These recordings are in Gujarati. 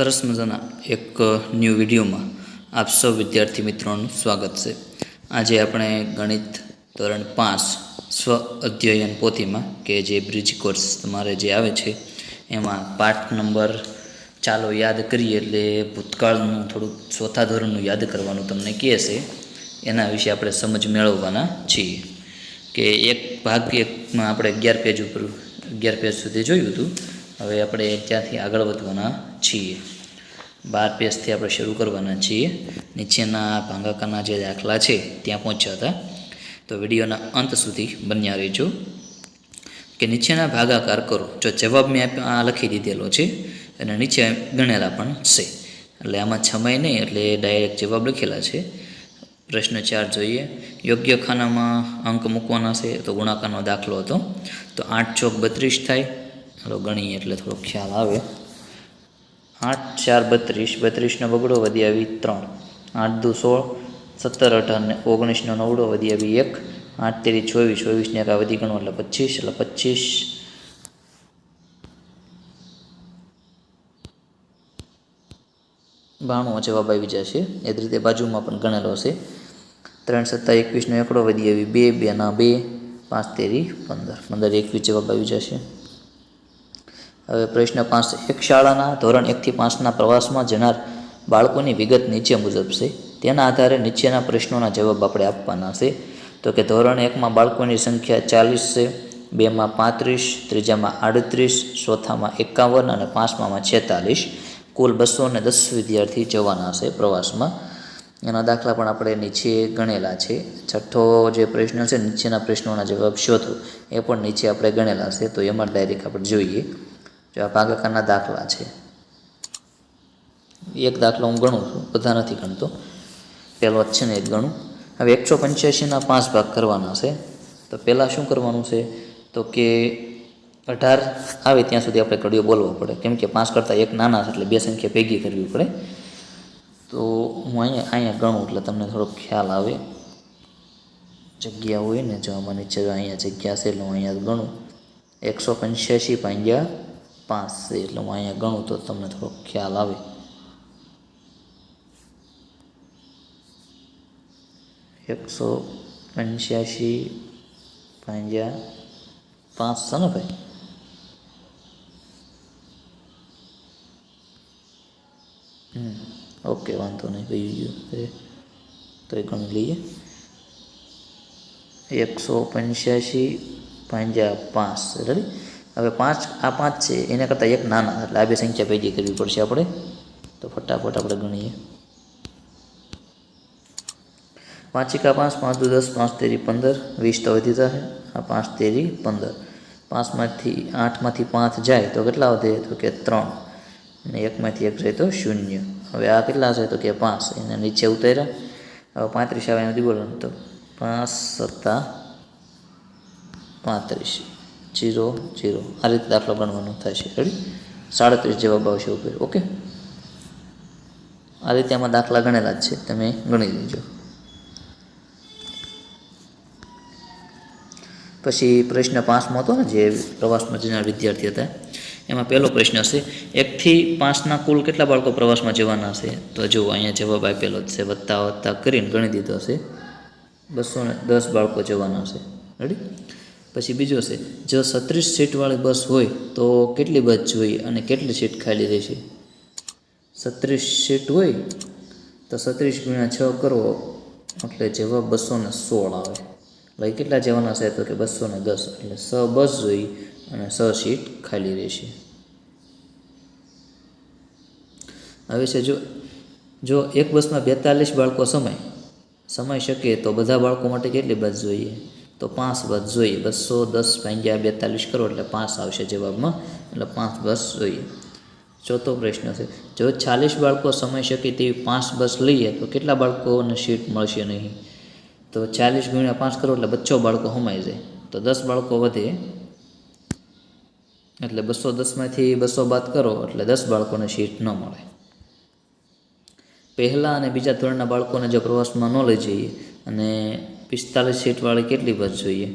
સરસ મજાના એક ન્યૂ વિડીયોમાં આપ સૌ વિદ્યાર્થી મિત્રોનું સ્વાગત છે. આજે આપણે ગણિત ધોરણ પાંચ સ્વ અધ્યયન પોથીમાં કે જે બ્રિજ કોર્સ તમારે જે આવે છે, એમાં પાઠ નંબર ચાલો યાદ કરીએ એટલે ભૂતકાળનું થોડુંક ચોથા ધોરણનું યાદ કરવાનું તમને કહે છે. એના વિશે આપણે સમજ મેળવવાના છીએ. કે એક ભાગ એકમાં આપણે અગિયાર પેજ ઉપર, અગિયાર પેજ સુધી જોયું હતું. હવે આપણે ત્યાંથી આગળ વધવાના છીએ. બાર પેજથી આપણે શરૂ કરવાના છીએ. નીચેના ભાંગાકારના જે દાખલા છે, ત્યાં પહોંચ્યા હતા. તો વિડીયોના અંત સુધી બન્યા રહેજો. કે નીચેના ભાગાકાર કરો. જો જવાબ મેં આ લખી દીધેલો છે અને નીચે ગણેલા પણ છે. એટલે આમાં છમાય નહીં, એટલે ડાયરેક્ટ જવાબ લખેલા છે. પ્રશ્ન ચાર જોઈએ. યોગ્ય ખાનામાં અંક મૂકવાના છે, તો ગુણાકારનો દાખલો હતો. તો આઠ ચોક બત્રીસ થાય. ચાલો ગણીએ એટલે થોડો ખ્યાલ આવે. આઠ, ચાર, બત્રીસ. બત્રીસનો બગડો વધી આવી ત્રણ. આઠ, દુ, સોળ. સત્તર, અઢાર ને ઓગણીસનો નવડો વધી આવી એક. આઠ, તેરી, ચોવીસ. ચોવીસને એક વધી ગણો એટલે પચીસ. એટલે પચીસ. બાણું જવાબ આવી જશે. એ જ રીતે બાજુમાં પણ ગણેલો છે ત્રણ સત્તા એકવીસનો એકડો વધી આવી બે બેના બે. પાંચ, તેરી, પંદર. પંદર, એકવીસ જવાબ આવી જશે. હવે પ્રશ્ન પાંચ એક શાળાના ધોરણ એકથી પાંચના પ્રવાસમાં જનાર બાળકોની વિગત નીચે મુજબ છે. તેના આધારે નીચેના પ્રશ્નોના જવાબ આપણે આપવાના છે. તો કે ધોરણ એકમાં બાળકોની સંખ્યા ચાલીસ છે બેમાં પાંત્રીસ ત્રીજામાં આડત્રીસ ચોથામાં એકાવન અને પાંચમામાં છેતાલીસ. કુલ બસો ને દસ વિદ્યાર્થી જવાના છે પ્રવાસમાં. એના દાખલા પણ આપણે નીચે ગણેલા છે. છઠ્ઠો જે પ્રશ્ન છે, નીચેના પ્રશ્નોના જવાબ શોધો. એ પણ નીચે આપણે ગણેલા છે. તો એમાં ડાયરેક્ટ આપણે જોઈએ. જો આ ભાગાકારના દાખલા છે. એક દાખલો હું ગણું છું, બધા નથી ગણતો. પહેલો છે ને એક ગણું. હવે એકસો પંચ્યાસીના પાંચ ભાગ કરવાના છે. તો પહેલાં શું કરવાનું છે? તો કે અઢાર આવે ત્યાં સુધી આપણે કડીઓ બોલવો પડે. કેમ કે પાંચ કરતાં એક નાના છે એટલે બે સંખ્યા ભેગી કરવી પડે. તો હું અહીંયા અહીંયા ગણું એટલે તમને થોડો ખ્યાલ આવે. જગ્યા હોય ને, જો આમાં નીચે અહીંયા જગ્યા છે એટલે હું અહીંયા ગણું. એકસો પંચ્યાસી પાંગ્યા પાંચ છે એટલે હું અહીંયા ગણું તો તમને થોડો ખ્યાલ આવે. એકસો પંચ્યાસી પંજા પાંચ છે ને ભાઈ? ઓકે, વાંધો નહીં ભાઈ ગયું તો એ ગણી લઈએ. એકસો પંચ્યાસી પાંજા પાંચ, રેડી? હવે પાંચ, આ પાંચ છે, એના કરતાં એક નાના, એટલે આ બે સંખ્યા ભેગી કરવી પડશે આપણે. તો ફટાફટ આપણે ગણીએ. પાંચિકા પાંચ પાંચ દુ દસ, પાંચ તેરી પંદર, વીસ તો વધી જશે આ પાંચ, તેરી, પંદર. પાંચમાંથી આઠમાંથી પાંચ જાય તો કેટલા વધે? તો કે ત્રણ. અને એકમાંથી એક જાય તો શૂન્ય. હવે આ કેટલા છે? તો કે પાંચ. એને નીચે ઉતાર્યા. હવે પાંત્રીસ આવે એનાથી બોલો તો પાંચ સત્તા પાંત્રીસ. Zero zero. આ રીતે દાખલો ગણવાનો છે. રેડી સાડત્રીસ જવાબ આવશે ઉપર. ઓકે આ રીતે આમાં દાખલા ગણેલા જ છે. તમે ગણી લેજો. પછી પ્રશ્ન પાંચમાં હતો ને, જે પ્રવાસમાં જનાર વિદ્યાર્થી હતા. એમાં પહેલો પ્રશ્ન છે એકથી પાંચના કુલ કેટલા બાળકો પ્રવાસમાં જવાના છે તો જો અહીંયા જવાબ આપેલો જ છે. વત્તા વત્તા કરીને ગણી દીધો છે બસો દસ બાળકો જવાના છે રેડી પછી બીજો છે, જો છત્રીસ સીટવાળી બસ હોય તો કેટલી બસ જોઈએ અને કેટલી સીટ ખાલી રહેશે? છત્રીસ સીટ હોય તો છત્રીસ ગુણ્યા છ કરવો. એટલે જવાબ બસો ને સોળ આવે. ભાઈ, કેટલા જવાના છે તો કે બસો ને દસ. એટલે સ બસ જોઈ અને સ સીટ ખાલી રહેશે. હવે છે, જો જો એક બસમાં બેતાલીસ બાળકો સમય સમય શકે તો બધા બાળકો માટે કેટલી બસ જોઈએ? તો પાંચ બસ જોઈએ. બસો દસ ભાગ્યા બેતાલીસ કરો એટલે પાંચ આવશે જવાબમાં. એટલે પાંચ બસ જોઈએ. ચોથો પ્રશ્ન છે. જો ચાલીસ બાળકો સમય શકે તેવી પાંચ બસ લઈએ તો કેટલા બાળકોને સીટ મળશે નહીં? તો ચાલીસ ગુણ્યા પાંચ કરો એટલે બચ્ચો બાળકો સમાઈ જાય. તો દસ બાળકો વધે. એટલે બસો દસમાંથી બસો બાદ કરો એટલે દસ બાળકોને સીટ ન મળે. પહેલાં અને બીજા ધોરણના બાળકોને જો પ્રવાસમાં ન લઈ જઈએ અને પિસ્તાલીસ સીટવાળી કેટલી બસ જોઈએ?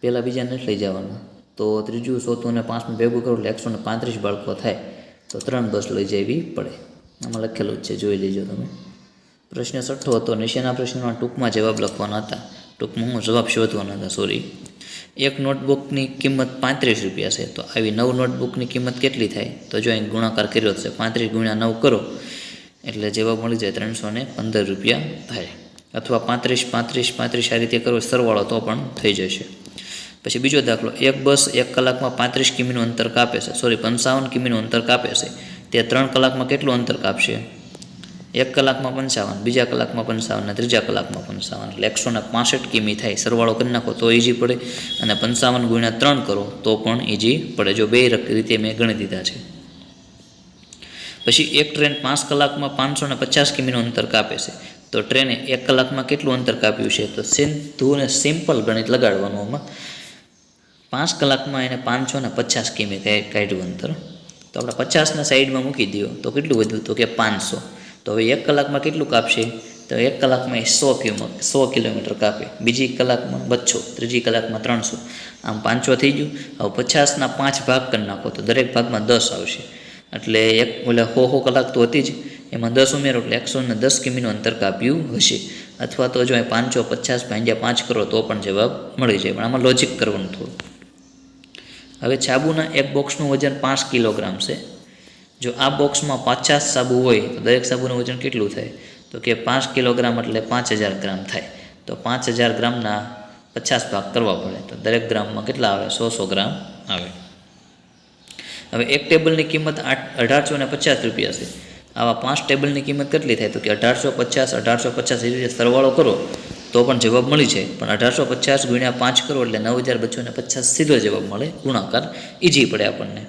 પહેલાં બીજા નથી લઈ જવાના. તો ત્રીજું, ચોથું અને પાંચમું ભેગું કરું એટલે એકસો ને પાંત્રીસ બાળકો થાય. તો ત્રણ બસ લઈ જવી પડે. આમાં લખેલું જ છે, જોઈ લેજો તમે. પ્રશ્ન છઠ્ઠો હતો નીચેના પ્રશ્નોના ટૂંકમાં જવાબ લખવાના હતા. ટૂંકમાં હું જવાબ શોધવાના હતા સોરી એક નોટબુકની કિંમત પાંત્રીસ રૂપિયા છે. તો આવી નવ નોટબુકની કિંમત કેટલી થાય? તો જો અહીં ગુણાકાર કર્યો છે પાંત્રીસ ગુણ્યા નવ કરો. એટલે જવાબ મળી જાય ત્રણસો પંદર રૂપિયા થાય અથવા પાંત્રીસ પાંત્રીસ પાંત્રીસ આ રીતે કરો, સરવાળો તો પણ થઈ જશે. પછી બીજો દાખલો, એક બસ એક કલાકમાં પાંત્રીસ કિમીનું અંતર કાપે છે. સોરી પંચાવન કિમીનું અંતર કાપે છે. તે ત્રણ કલાકમાં કેટલું અંતર કાપશે? એક કલાકમાં પંચાવન, બીજા કલાકમાં પંચાવન અને ત્રીજા કલાકમાં પંચાવન. એટલે એકસો ને કિમી થાય. સરવાળો કરી નાખો તો ઇઝી પડે અને પંચાવન ગુણ્યા ત્રણ કરો તો પણ ઇઝી પડે. જો બે રીતે મેં ગણી દીધા છે. પછી એક ટ્રેન પાંચ કલાકમાં પાંચસો ને પચાસ કિમીનું અંતર કાપે છે. તો ટ્રેને એક કલાકમાં કેટલું અંતર કાપ્યું છે? તો સિંધુને સિમ્પલ ગણિત લગાડવાનું આમાં. પાંચ કલાકમાં એને પાંચસો ને પચાસ કિમી કાઢ્યું અંતર. તો આપણે પચાસના સાઈડમાં મૂકી દો તો કેટલું વધ્યું? તો કે પાંચસો. તો હવે એક કલાકમાં કેટલું કાપશે? તો એક કલાકમાં એ સો કિલો સો કિલોમીટર કાપે. બીજી કલાકમાં બસો, ત્રીજી કલાકમાં ત્રણસો. આમ પાંચસો થઈ ગયું. હવે પચાસના પાંચ ભાગ કરી નાખો તો દરેક ભાગમાં દસ આવશે. એટલે એક ઓલે હો હો કલાક તો હતી જ. એમાં દસ ઉમેરો એટલે એકસો ને દસ કિમીનું અંતર કાપ્યું હશે. અથવા તો જો પાંચસો પચાસ ભાંગ્યા પાંચ કરો તો પણ જવાબ મળી જાય. પણ આમાં લોજિક કરવાનું થોડું. હવે સાબુના એક બોક્સનું વજન પાંચ કિલોગ્રામ છે. જો આ બોક્સમાં પચાસ સાબુ હોય, તો દરેક સાબુનું વજન કેટલું થાય? તો કે પાંચ કિલોગ્રામ એટલે પાંચ હજાર ગ્રામ થાય. તો પાંચ હજાર ગ્રામના પચાસ ભાગ કરવા પડે. તો દરેક ગ્રામમાં કેટલા આવે? સો સો ગ્રામ આવે. હવે એક ટેબલની કિંમત આઠ, અઢારસો ને પચાસ રૂપિયા છે. આવા પાંચ ટેબલની કિંમત કેટલી થાય? તો કે અઢારસો પચાસ અઢારસો પચાસ એ રીતે સરવાળો કરો, તો પણ જવાબ મળી જાય. પણ અઢારસો પચાસ ગુણ્યા પાંચ કરો એટલે નવ હજાર બસો ને પચાસ સીધો જવાબ મળે. ગુણાકાર ઇઝી પડે આપણને.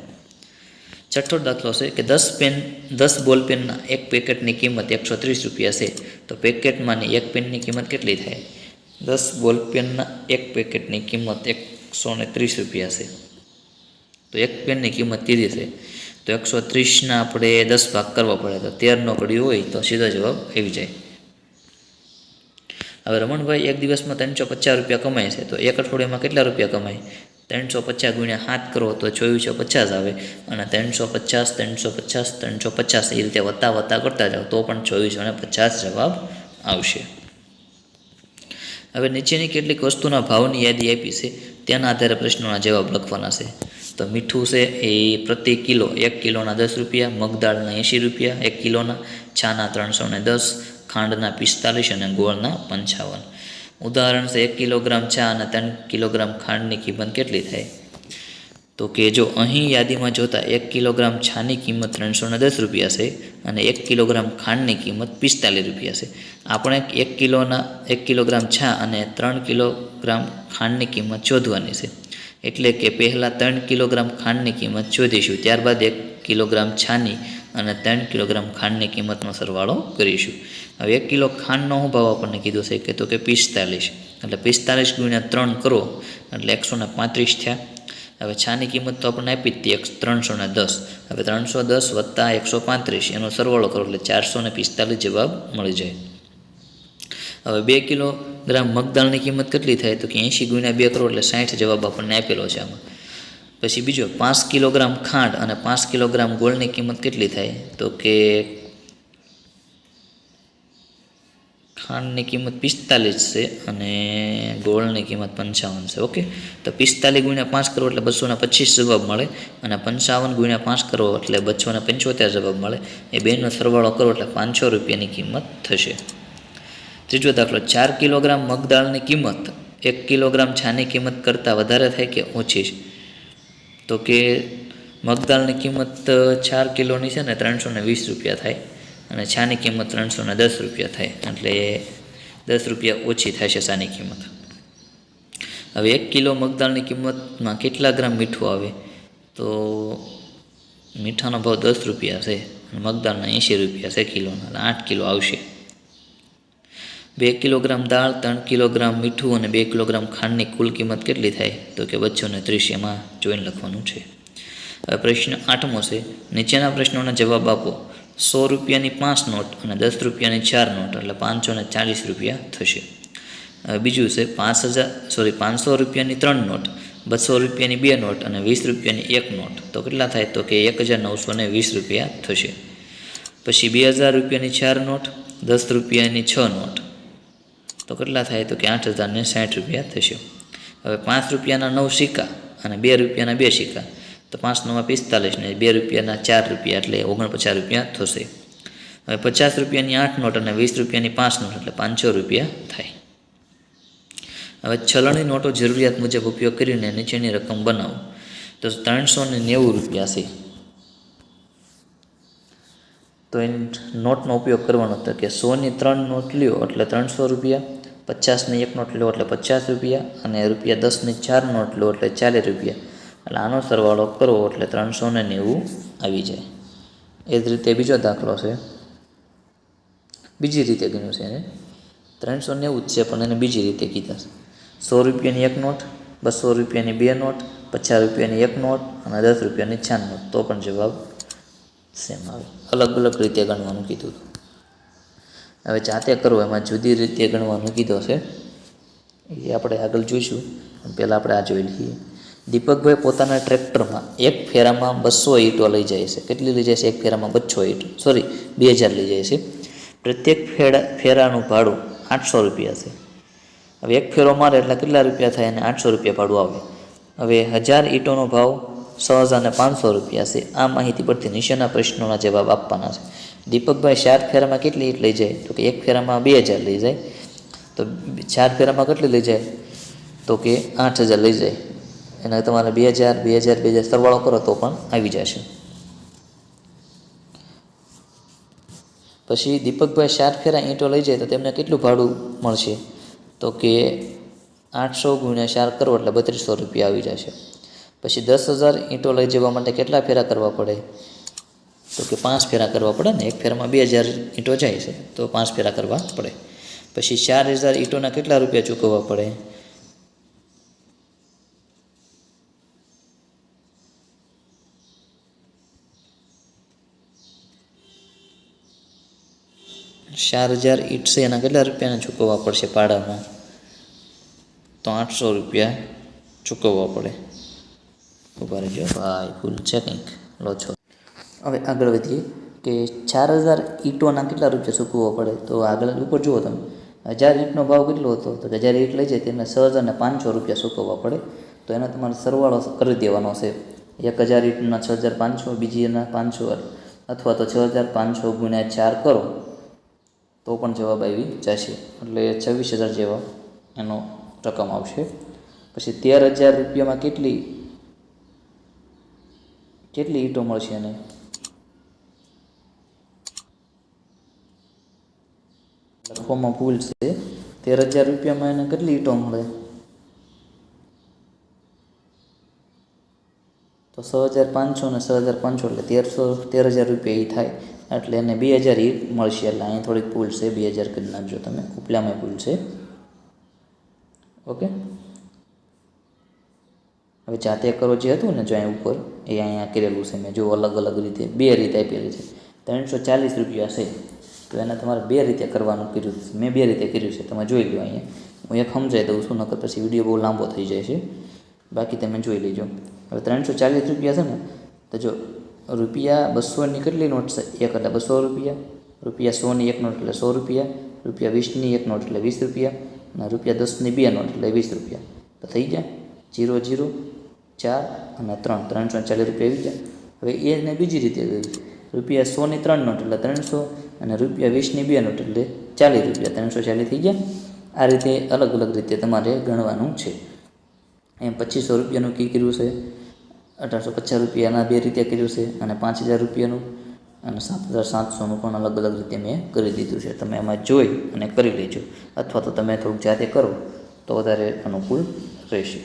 છઠ્ઠો દાખલો છે કે દસ પેન, દસ બોલ પેનના એક પેકેટની કિંમત એકસો ત્રીસ રૂપિયા છે. તો પેકેટમાંની એક પેનની કિંમત કેટલી થાય? દસ બોલ પેનના એક પેકેટની કિંમત એકસો ને ત્રીસ રૂપિયા છે. તો એક પેનની કિંમત કીધી છે. તો એકસો ત્રીસના આપણે દસ ભાગ કરવા પડે તો તેરનો કડ્યું હોય તો સીધો જવાબ આવી જાય. હવે રમણભાઈ એક દિવસમાં ત્રણસો પચાસ રૂપિયા કમાય છે, તો એક અઠવાડિયામાં કેટલા રૂપિયા કમાય? ત્રણસો પચાસ ગુણ્યા હાથ કરો તો ચોવીસો પચાસ આવે અને ત્રણસો પચાસ ત્રણસો પચાસ ત્રણસો પચાસ એ રીતે વત્તા વત્તા કરતા જાઓ તો પણ ચોવીસો ને પચાસ જવાબ આવશે. હવે નીચેની કેટલીક વસ્તુના ભાવની યાદી આપી છે, તેના આધારે પ્રશ્નોના જવાબ લખવાના છે. તો મીઠું છે એ પ્રતિ કિલો એક કિલોના દસ રૂપિયા, મગદાળના એંશી રૂપિયા, એક કિલોના છાના ત્રણસો ને દસ, ખાંડના પિસ્તાલીસ અને ગોળના પંચાવન. ઉદાહરણ છે એક કિલોગ્રામ ચા અને ત્રણ કિલોગ્રામ ખાંડની કિંમત કેટલી થાય? તો કે જો અહીં યાદીમાં જોતા એક કિલોગ્રામ છાની કિંમત ત્રણસો ને દસ રૂપિયા છે અને એક કિલોગ્રામ ખાંડની કિંમત પિસ્તાલીસ રૂપિયા છે. આપણે એક કિલોના, એક કિલોગ્રામ છા અને ત્રણ કિલોગ્રામ ખાંડની કિંમત શોધવાની છે. એટલે કે પહેલાં ત્રણ કિલોગ્રામ ખાંડની કિંમત શોધીશું, ત્યારબાદ એક કિલોગ્રામ છાની અને ત્રણ કિલોગ્રામ ખાંડની કિંમતનો સરવાળો કરીશું. હવે એક કિલો ખાંડનો શું ભાવ આપણને કીધો છે કે તો કે પિસ્તાલીસ. એટલે પિસ્તાલીસ ગુણ્યા ત્રણ કરો, એટલે એકસોને પાંત્રીસ થયા. હવે છાની કિંમત તો આપણને આપી હતી, એક ત્રણસો દસ. હવે ત્રણસો દસ વત્તા એકસો પાંત્રીસ, એનો સરવાળો કરો એટલે ચારસો પિસ્તાલીસ જવાબ મળી જાય. હવે બે કિલોગ્રામ મગદાળની કિંમત કેટલી થાય? તો કે એંશી ગુણ્યા બે કરોડ એટલે સાઠ જવાબ આપણને આપેલો છે આમાં. પછી બીજો, પાંચ કિલોગ્રામ ખાંડ અને પાંચ કિલોગ્રામ ગોળની કિંમત કેટલી થાય? તો કે ખાંડની કિંમત પિસ્તાલીસ છે અને ગોળની કિંમત પંચાવન છે. ઓકે? તો પિસ્તાલીસ ગુણ્યા પાંચ કરો એટલે બસોને પચીસ જવાબ મળે અને પંચાવન ગુણ્યા પાંચ કરો એટલે બસો પંચોતેર જવાબ મળે. એ બેનો સરવાળો કરો એટલે પાંચસો રૂપિયાની કિંમત થશે. ત્રીજો દાખલો, ચાર કિલોગ્રામ મગદાળની કિંમત, એક કિલોગ્રામ છાની કિંમત કરતાં વધારે થાય કે ઓછી? છે તો કે મગદાળની કિંમત ચાર કિલોની છે ને ત્રણસો વીસ રૂપિયા થાય અને છાની કિંમત ત્રણસો દસ રૂપિયા થાય, એટલે દસ રૂપિયા ઓછી થશે છાની કિંમત. હવે એક કિલો મગદાળની કિંમતમાં કેટલા ગ્રામ મીઠું આવે? તો મીઠાનો ભાવ દસ રૂપિયા છે અને મગદાળના એંશી રૂપિયા છે કિલોના આઠ કિલો આવશે. બે કિલોગ્રામ દાળ, ત્રણ કિલોગ્રામ મીઠું અને બે કિલોગ્રામ ખાંડની કુલ કિંમત કેટલી થાય? તો કે બચ્ચો ને ત્રીસ એમાં જોઈને લખવાનું છે. હવે પ્રશ્ન આઠમો છે. નીચેના પ્રશ્નોના જવાબ આપો. સો રૂપિયાની પાંચ નોટ અને દસ રૂપિયાની ચાર નોટ, એટલે પાંચસો ને ચાલીસ રૂપિયા થશે. બીજું છે, પાંચ હજાર સોરી પાંચસો રૂપિયાની ત્રણ નોટ, બસો રૂપિયાની બે નોટ અને વીસ રૂપિયાની એક નોટ. તો કેટલા થાય? તો કે એક હજાર નવસો ને વીસ રૂપિયા થશે. પછી બે હજાર રૂપિયાની ચાર નોટ, દસ રૂપિયાની છ નોટ તો કેટલા થાય? તો કે આઠ હજાર ને સાઠ રૂપિયા થશે. હવે પાંચ રૂપિયાના નવ સિક્કા અને બે રૂપિયાના બે સિક્કા તો પાંચ નવા પિસ્તાલીસ ને બે રૂપિયાના ચાર રૂપિયા એટલે ઓગણપચાસ રૂપિયા થશે. હવે પચાસ રૂપિયાની આઠ નોટ અને વીસ રૂપિયાની પાંચ નોટ એટલે પાંચસો રૂપિયા થાય. હવે ચલણી નોટો જરૂરિયાત મુજબ ઉપયોગ કરીને નીચેની રકમ બનાવો. તો ત્રણસો ને નેવું રૂપિયા છે. તો એ નોટનો ઉપયોગ કરવાનો હતો કે સોની ત્રણ નોટ લ્યો એટલે ત્રણસો રૂપિયા. પચાસની એક નોટ લો એટલે પચાસ રૂપિયા અને રૂપિયા દસની ચાર નોટ લો એટલે ચાલીસ રૂપિયા. એટલે આનો સરવાળો કરવો એટલે ત્રણસો ને નેવું આવી જાય. એ જ રીતે બીજો દાખલો છે. બીજી રીતે ગણ્યું છે એને. ત્રણસો નેવું જ છે, પણ એને બીજી રીતે કીધા છે. સો રૂપિયાની એક નોટ, બસો રૂપિયાની બે નોટ, પચાસ રૂપિયાની એક નોટ અને દસ રૂપિયાની ચાર નોટ. તો પણ જવાબ સેમ આવે. અલગ અલગ રીતે ગણવાનું કીધું હતું. હવે જાતે કરો એમાં જુદી રીતે ગણવાનું કીધો છે. એ આપણે આગળ જોઈશું. પહેલાં આપણે આ જોઈ લઈએ. દીપકભાઈ પોતાના ટ્રેક્ટરમાં એક ફેરામાં બસો ઈંટો લઈ જાય છે. કેટલી લઈ જાય છે? એક ફેરામાં બસો ઈંટ. સોરી બે હજાર લઈ જાય છે. પ્રત્યેક ફેરા ફેરાનું ભાડું આઠસો રૂપિયા છે. હવે એક ફેરો મારે એટલે કેટલા રૂપિયા થાય? અને આઠસો રૂપિયા ભાડું આવે. હવે હજાર ઈંટોનો ભાવ છ હજાર ને પાંચસો રૂપિયા છે. આ માહિતી પરથી નીચેના પ્રશ્નોના જવાબ આપવાના છે. દીપકભાઈ ચાર ફેરામાં કેટલી ઈંટ લઈ જાય? તો કે એક ફેરામાં બે હજાર લઈ જાય. તો ચાર ફેરામાં કેટલી લઈ જાય? તો કે આઠ હજાર લઈ જાય. એના તમારે બે હજાર બે હજાર બે હજાર સરવાળો કરો તો પણ આવી જશે. પછી દીપકભાઈ ચાર ફેરા ઈંટો લઈ જાય તો તેમને કેટલું ભાડું મળશે? તો કે આઠસો ગુણ્યા ચાર કરો એટલે બત્રીસો રૂપિયા આવી જશે. પછી દસ હજાર ઈંટો લઈ જવા માટે કેટલા ફેરા કરવા પડે? તો કે પાંચ ફેરા કરવા પડે ને એક ફેરામાં બે હજાર ઈંટો જાય છે, તો પાંચ ફેરા કરવા પડે. પછી ચાર હજાર ઈંટોના કેટલા રૂપિયા ચૂકવવા પડે? ચાર હજાર ઈંટ છે, એના કેટલા રૂપિયાને ચૂકવવા પડશે પાડામાં? તો આઠસો રૂપિયા ચૂકવવા પડે. ઊભા રહેજો. ભાઈ, ભૂલ છે કંઈક? લો છો. હવે આગળ વધીએ કે ચાર હજાર ઈંટોના કેટલા રૂપિયા સૂકવવા પડે? તો આગળ ઉપર જુઓ તમે. હજાર ઈંટનો ભાવ કેટલો હતો? તો હજાર ઈંટ લઈ જાય તેને છ હજાર ને પાંચસો રૂપિયા સૂકવવા પડે. તો એનો તમારે સરવાળો કરી દેવાનો છે. એક હજાર ઈંટના છ હજાર પાંચસો, બીજી એના પાંચસો અથવા તો છ હજાર પાંચસો ગુણ્યા ચાર કરો, તો પણ જવાબ આવી જશે. એટલે છવ્વીસ હજાર જેવા એનો રકમ આવશે. પછી તેર હજાર રૂપિયામાં કેટલી કેટલી ઈંટો મળશે એને? લખવામાં ભૂલ છે. તેર હજાર રૂપિયામાં એને કેટલી ઈંટો મળે? તો છ હજાર પાંચસો ને છ હજાર પાંચસો એટલે તેરસો, તેર હજાર રૂપિયા એ થાય. એટલે એને બે હજાર ઈટ મળશે. એટલે અહીંયા થોડીક ભૂલ છે. બે હજાર કરી નાખજો તમે. ઉપલામાં ભૂલ છે. ઓકે? હવે જાતે કરો જે હતું ને જો અહીં ઉપર, એ અહીંયા કરેલું છે. મેં જો અલગ અલગ રીતે, બે રીતે આપેલી છે. ત્રણસો ચાલીસ રૂપિયા છે. તો એને તમારે બે રીતે કરવાનું કર્યું મેં બે રીતે કર્યું છે. તમે જોઈ લો અહીંયા. હું એક સમજાઈ દઉં છું, નકર પછી વીડિયો બહુ લાંબો થઈ જાય છે. બાકી તમે જોઈ લેજો. હવે ત્રણસો ચાલીસ રૂપિયા છે ને, તો જો રૂપિયા બસોની કેટલી નોટ છે? એક એટલે બસો રૂપિયા રૂપિયા સોની એક નોટ એટલે સો રૂપિયા રૂપિયા વીસની એક નોટ એટલે વીસ રૂપિયા, અને રૂપિયા દસની બે નોટ એટલે વીસ રૂપિયા. તો થઈ ગયા. જીરો જીરો, ચાર અને ત્રણ. ત્રણસો ચાલીસ રૂપિયા આવી ગયા. હવે એને બીજી રીતે રૂપિયા સોની ત્રણ નોટ એટલે ત્રણસો અને રૂપિયા વીસની બે નોટ એટલે ચાલીસ રૂપિયા, ત્રણસો ચાલીસ થઈ ગયા. આ રીતે અલગ અલગ રીતે તમારે ગણવાનું છે. એમ પચીસો રૂપિયાનું કી કર્યું છે, અઢારસો પચાસ રૂપિયાના બે રીતે કર્યું છે અને પાંચ હજાર રૂપિયાનું અને સાત હજાર સાતસોનું પણ અલગ અલગ રીતે મેં કરી દીધું છે. તમે એમાં જોઈ અને કરી લેજો. અથવા તો તમે થોડુંક જાતે કરો તો વધારે અનુકૂળ રહેશે.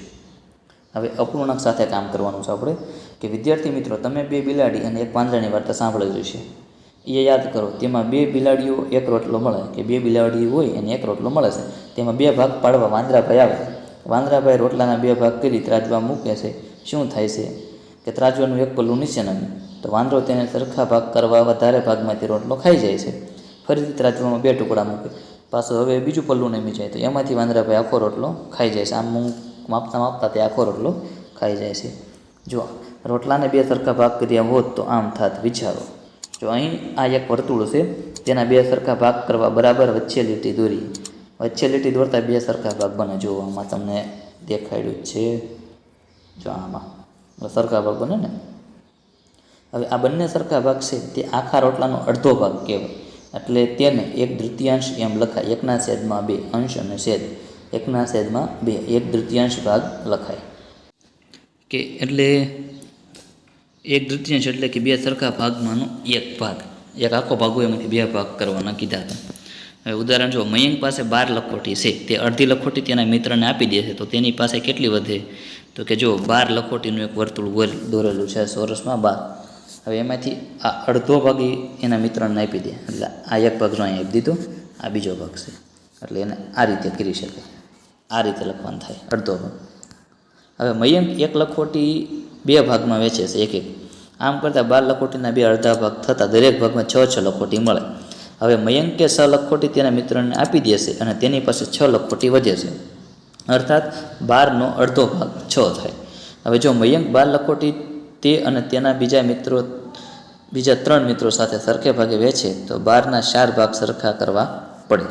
હવે અપૂર્ણાંક સાથે કામ કરવાનું છે આપણે. કે વિદ્યાર્થી મિત્રો, તમે બે બિલાડી અને એક પાંજરાની વાર્તા સાંભળેલી છે. એ યાદ કરો, તેમાં બે બિલાડીઓ એક રોટલો મળે. કે બે બિલાડીઓ હોય અને એક રોટલો મળે છે. તેમાં બે ભાગ પાડવા વાંદરાભાઈ આવે. વાંદરાભાઈ રોટલાના બે ભાગ કરી ત્રાજવા મૂકે છે. શું થાય છે? કે ત્રાજવાનું એક પલ્લું નીચે નામે તો વાંદરો તેને સરખા ભાગ કરવા વધારે ભાગમાંથી રોટલો ખાઈ જાય છે. ફરીથી ત્રાજવામાં બે ટુકડા મૂકે. પાછું હવે બીજું પલ્લું નમી જાય. તો એમાંથી વાંદરાભાઈ આખો રોટલો ખાઈ જાય છે. આમ માપતા માપતા તે આખો રોટલો ખાઈ જાય છે. જો રોટલાને બે સરખા ભાગ કર્યા હોત તો આમ થાત. વિચારો. જો અહીં આ એક વર્તુળ છે તેના બે સરખા ભાગ કરવા બરાબર વચ્ચે લીટી દોરી. વચ્ચે લીટી દોરતા બે સરખા ભાગ બને. જો આમાં તમને દેખાડ્યું છે. જો આમાં સરખા ભાગ બને ને? હવે આ બંને સરખા ભાગ છે તે આખા રોટલાનો અડધો ભાગ કહેવાય. એટલે તેને એક તૃતીયાંશ એમ લખાય. એકના છેદમાં બે અંશ અને છેદ. એકના છેદમાં બે. એક તૃતીયાંશ ભાગ લખાય. કે એટલે એક તૃતીયાંશ એટલે કે બે સરખા ભાગમાંનો એક ભાગ. એક આખો ભાગ હોય એમાંથી બે ભાગ કરવાના કીધા હતા. હવે ઉદાહરણ જો મયંક પાસે બાર લખોટી છે, તે અડધી લખોટી તેના મિત્રને આપી દે છે, તો તેની પાસે કેટલી વધે? તો કે જો બાર લખોટીનું એક વર્તુળ દોરેલું છે સોરસમાં બાર. હવે એમાંથી આ અડધો ભાગ એના મિત્રને આપી દે. એટલે આ એક ભાગ જો અહીં આપી દીધો, આ બીજો ભાગ છે. એટલે એને આ રીતે કરી શકે. આ રીતે લખવાનું થાય, અડધો ભાગ. હવે મયંક એક લખોટી બે ભાગમાં વેચે છે એક એક આમ કરતાં બાર લખોટીના બે અડધા ભાગ થતાં દરેક ભાગમાં છ છ લખોટી મળે. હવે મયંકે છ લખોટી તેના મિત્રને આપી દેશે અને તેની પાસે છ લખોટી વધે છે. અર્થાત બારનો અડધો ભાગ છ થાય. હવે જો મયંક બાર લખોટી તે અને તેના બીજા મિત્રો, બીજા ત્રણ મિત્રો સાથે સરખે ભાગે વેચે, તો બારના ચાર ભાગ સરખા કરવા પડે.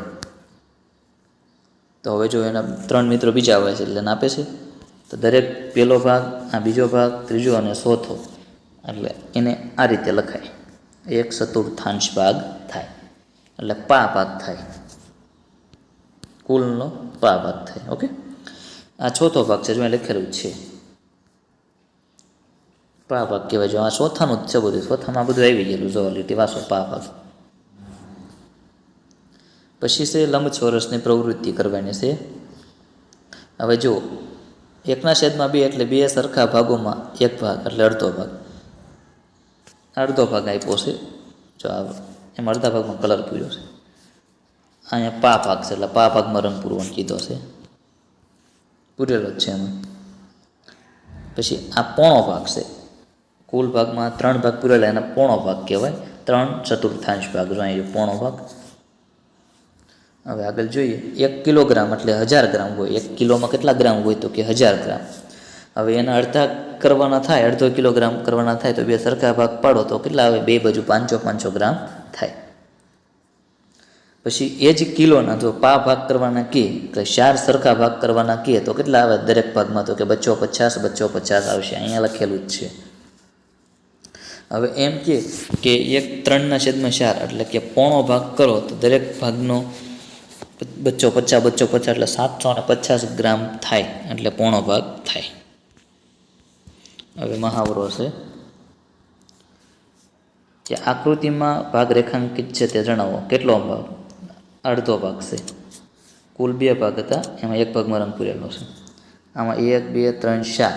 તો હવે જો એના ત્રણ મિત્રો બીજા આવે છે, એટલે આપે છે. તો દરેક પહેલો ભાગ, આ બીજો ભાગ, ત્રીજો અને ચોથો. એટલે એને આ રીતે લખાય. એક ચતુર્થાંશ ભાગ થાય. એટલે પા ભાગ થાય. કુલનો પા ભાગ થાય. ઓકે? આ ચોથો ભાગ છે, જો મેં લખેલું છે. પા ભાગ કહેવાય. જો આ ચોથાનું જ છે બધું. ચોથામાં બધું આવી ગયેલું જો લીટી વાસો પા ભાગ. પછી છે, લંબચોરસની પ્રવૃત્તિ કરવાની છે. હવે જો એકના છેદમાં બે એટલે બે સરખા ભાગોમાં એક ભાગ એટલે અડધો ભાગ. અડધો ભાગ આપ્યો છે. જો આ એમાં અડધા ભાગમાં કલર પૂર્યો છે. અહીંયા પા ભાગ છે એટલે પા ભાગમાં રંગ પૂરવાનો કીધો છે. પૂરેલો જ છે એમાં. પછી આ પોણો ભાગ છે. કુલ ભાગમાં ત્રણ ભાગ પૂરેલા એના પોણો ભાગ કહેવાય. ત્રણ ચતુર્થાંશ ભાગ. જો અહીં પોણો ભાગ હવે આગળ જોઈએ. એક કિલોગ્રામ એટલે હજાર ગ્રામ હોય. એક કિલોમાં કેટલા ગ્રામ હોય તો કે હજાર ગ્રામ. હવે એના અડધા કરવાના થાય, અડધો કિલોગ્રામ કરવાના થાય તો બે સરખા ભાગ પાડો તો કેટલા આવે? બે બાજુ પાંચસો પાંચસો ગ્રામ થાય. પછી એ જ કિલોના જો પા ભાગ કરવાના કે, એટલે ચાર સરખા ભાગ કરવાના કે, તો કેટલા આવે દરેક ભાગમાં? તો કે બચ્ચો પચાસ બચ્ચો પચાસ આવશે. અહીંયા લખેલું જ છે. હવે એમ કે કે એક ત્રણના છેદમાં ચાર એટલે કે પોણો ભાગ કરો તો દરેક ભાગનો બચ્ચો પચાસ બચ્ચો પચાસ એટલે સાતસો ને પચાસ ગ્રામ થાય એટલે પોણો ભાગ થાય. હવે મહાવરો છે. જે આકૃતિમાં ભાગ રેખાંકિત છે તે જણાવો. કેટલો ભાગ? અડધો ભાગ છે. કુલ બે ભાગ હતા, એમાં એક ભાગમાં રંગ પૂરેલો છે. આમાં એક, બે, ત્રણ, ચાર.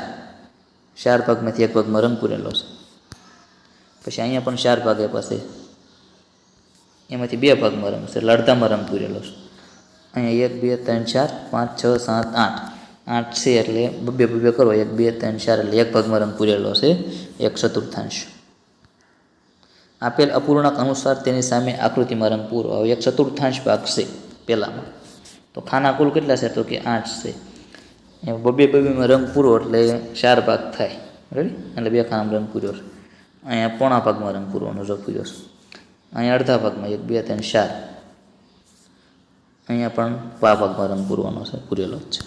ચાર ભાગમાંથી એક ભાગમાં રંગ પૂરેલો છે. પછી અહીંયા પણ ચાર ભાગ પાસે એમાંથી બે ભાગમાં રંગ છે, એટલે અડધામાં રંગ પૂરેલો છે. અહીંયા એક, બે, ત્રણ, ચાર, પાંચ, છ, સાત, આઠ. આઠ છે એટલે બબ્બે બબે કરો. એક, બે, ત્રણ, ચાર એટલે એક ભાગમાં રંગ પૂરેલો છે એક ચતુર્થાંશ. આપેલ અપૂર્ણાંક અનુસાર તેની સામે આકૃતિમાં રંગ પૂરો. હવે એક ચતુર્થાંશ ભાગ છે પહેલામાં. તો ખાના કુલ કેટલા છે? તો કે આઠ છે. બબ્બે બબ્બેમાં બબેમાં રંગ પૂરો એટલે ચાર ભાગ થાય. રેડી એટલે બે ખાનામાં રંગ પૂર્યો અહીંયા પોણા ભાગમાં રંગ પૂરવાનો જો પૂર્યો છે. અહીંયા અડધા ભાગમાં એક, બે, ત્રણ, ચાર. અહીંયા પણ પા ભાગમાં રંગ પૂરવાનો છે, પૂરેલો જ છે.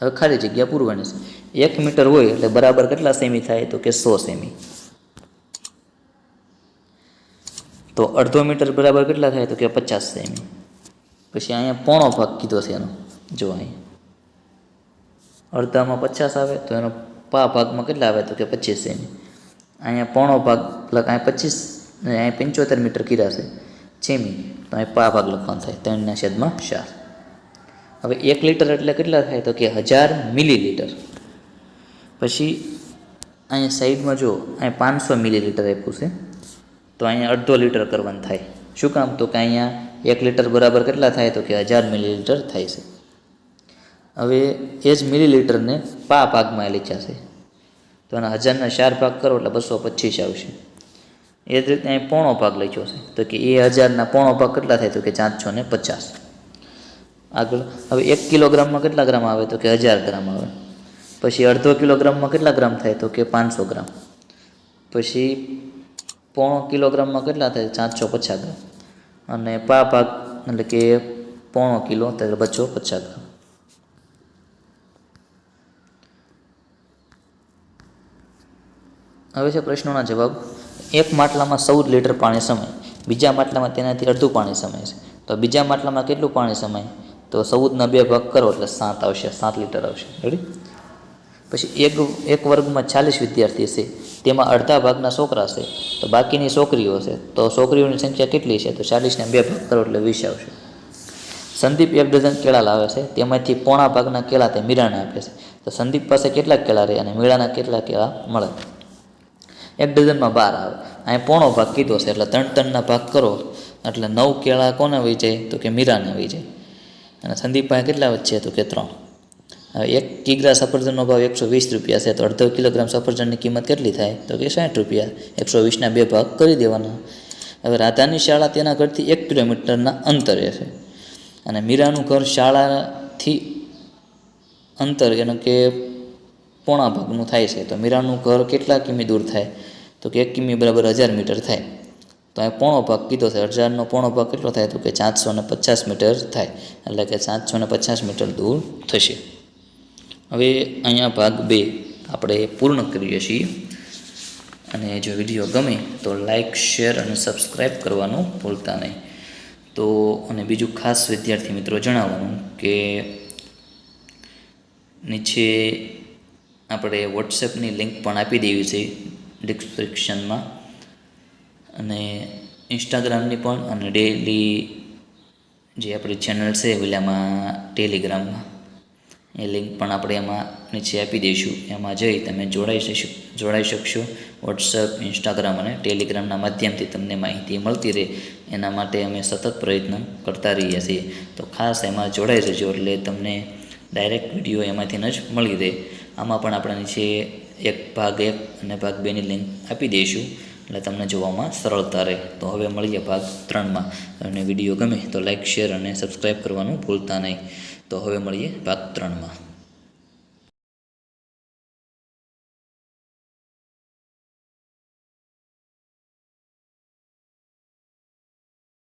હવે ખાલી જગ્યા પૂરવાની છે. એક મીટર હોય એટલે બરાબર કેટલા સેમી થાય તો કે સો સેમી. તો અડધો મીટર બરાબર કેટલા થાય તો કે પચાસ સેમી. પછી અહીંયા પોણો ભાગ કીધો છે એનો, જો અહીં. અડધામાં પચાસ આવે તો એનો પા ભાગમાં કેટલા આવે તો કે પચીસ સેમી. અહીંયા પોણો ભાગ લગ અહીંયા પચીસ અહીંયા પંચોતેર મીટર કીધા છે. સેમી તો અહીં પા ભાગ લખવાનું થાય. ત્રણના છેદમાં ચાર. હવે એક લીટર એટલે કેટલા થાય? તો કે હજાર મિલીલીટર. પછી અહીંયા સાઈડમાં જો અહીંયા પાંચસો મિલીલીટર આપ્યું છે, તો અહીંયા અડધો લીટર કરવાનું થાય. શું કામ? તો કે અહીંયા એક લીટર બરાબર કેટલા થાય? તો કે હજાર મિલીલીટર થાય છે. હવે એ જ મિલીલીટરને પા ભાગમાં લીધા છે. તો એના હજારના ચાર ભાગ કરો એટલે બસો પચીસ આવશે. એ જ રીતે અહીં પોણો ભાગ લખ્યો છે. તો કે એ હજારના પોણો ભાગ કેટલા થાય? તો કે ચારસો ને પચાસ. આગળ, હવે એક કિલોગ્રામમાં કેટલા ગ્રામ આવે? તો કે હજાર ગ્રામ આવે. પછી અડધો કિલોગ્રામમાં કેટલા ગ્રામ થાય? તો કે પાંચસો ગ્રામ. પછી પોણો કિલોગ્રામમાં કેટલા થાય? ચારસો પચાસ ગ્રામ. અને પા ભાગ, એટલે કે પોણો કિલો, ત્યારે બસો પચાસ ગ્રામ. હવે છે પ્રશ્નોના જવાબ. એક માટલામાં ચૌદ લીટર પાણી સમાય, બીજા માટલામાં તેનાથી અડધું પાણી સમાય છે. તો બીજા માટલામાં કેટલું પાણી સમાય? તો ચૌદના બે ભાગ કરો એટલે સાત આવશે, સાત લીટર આવશે. રેડી પછી એક એક વર્ગમાં ચાલીસ વિદ્યાર્થી છે, તેમાં અડધા ભાગના છોકરા છે, તો બાકીની છોકરીઓ છે, તો છોકરીઓની સંખ્યા કેટલી છે? તો ચાલીસને બે ભાગ કરો એટલે વીસ આવશે. સંદીપ એક ડઝન કેળા લાવે છે, તેમાંથી પોણા ભાગના કેળા તે મીરાને આપે છે. તો સંદીપ પાસે કેટલા કેળા રહે અને મીરાના કેટલા કેળા મળે? એક ડઝનમાં બાર આવે. અહીં પોણો ભાગ કીધો છે, એટલે ત્રણ ત્રણના ભાગ કરો. એટલે નવ કેળા કોને વહી જાય તો કે મીરાને વહી જાય અને સંદીપ પાસે કેટલા વચ્ચે તો કે ત્રણ? હવે એક કિગ્રા સફરજનનો ભાવ એકસો વીસ રૂપિયા છે, તો અડધો કિલોગ્રામ સફરજનની કિંમત કેટલી થાય? તો કે સાઠ રૂપિયા. એકસો વીસના બે ભાગ કરી દેવાના. હવે રાધાની શાળા તેના ઘરથી એક કિલોમીટરના અંતરે છે. અને મીરાનું ઘર શાળાથી અંતર, એનું કે પોણા ભાગનું થાય છે. તો મીરાનું ઘર કેટલા કિમી દૂર થાય? તો કે એક કિમી બરાબર હજાર મીટર થાય. તો અહીં પોણો ભાગ કીધો છે. હજારનો પોણો ભાગ કેટલો થાય તો કે ને પચાસ મીટર થાય. એટલે કે સાતસો પચાસ મીટર દૂર થશે. હવે અહીંયા ભાગ બે આપણે પૂર્ણ કરીએ છીએ. અને જો વીડિયો ગમે તો લાઇક શેર અને સબસ્ક્રાઈબ કરવાનું ભૂલતા નહીં. તો અને બીજું ખાસ વિદ્યાર્થી મિત્રો જણાવવાનું કે નીચે આપણે વોટ્સએપની લિંક પણ આપી દેવી છે. ડિસ્ક્રિપ્શનમાં અને ઇન્સ્ટાગ્રામની પણ અને ડેલી જે આપણી ચેનલ છે પેલામાં ટેલિગ્રામમાં એ લિંક પણ આપણે એમાં નીચે આપી દઈશું. એમાં જઈ તમે જોડાઈ શકશો જોડાઈ શકશો. વોટ્સઅપ ઇન્સ્ટાગ્રામ અને ટેલિગ્રામના માધ્યમથી તમને માહિતી મળતી રહે. એના માટે અમે સતત પ્રયત્ન કરતા રહીએ છીએ. તો ખાસ એમાં જોડાઈ જજો એટલે તમને ડાયરેક્ટ વીડિયો એમાંથી જ મળી રહે. આમાં પણ આપણે નીચે એક ભાગ એક અને ભાગ બેની લિંક આપી દઈશું. એટલે તમને જોવામાં સરળતા રહે. તો હવે મળીએ ભાગ ત્રણમાં. અને વીડિયો ગમે તો લાઇક શેર અને સબસ્ક્રાઈબ કરવાનું ભૂલતા નહીં. તો હવે મળીએ ભાગ ત્રણમાં.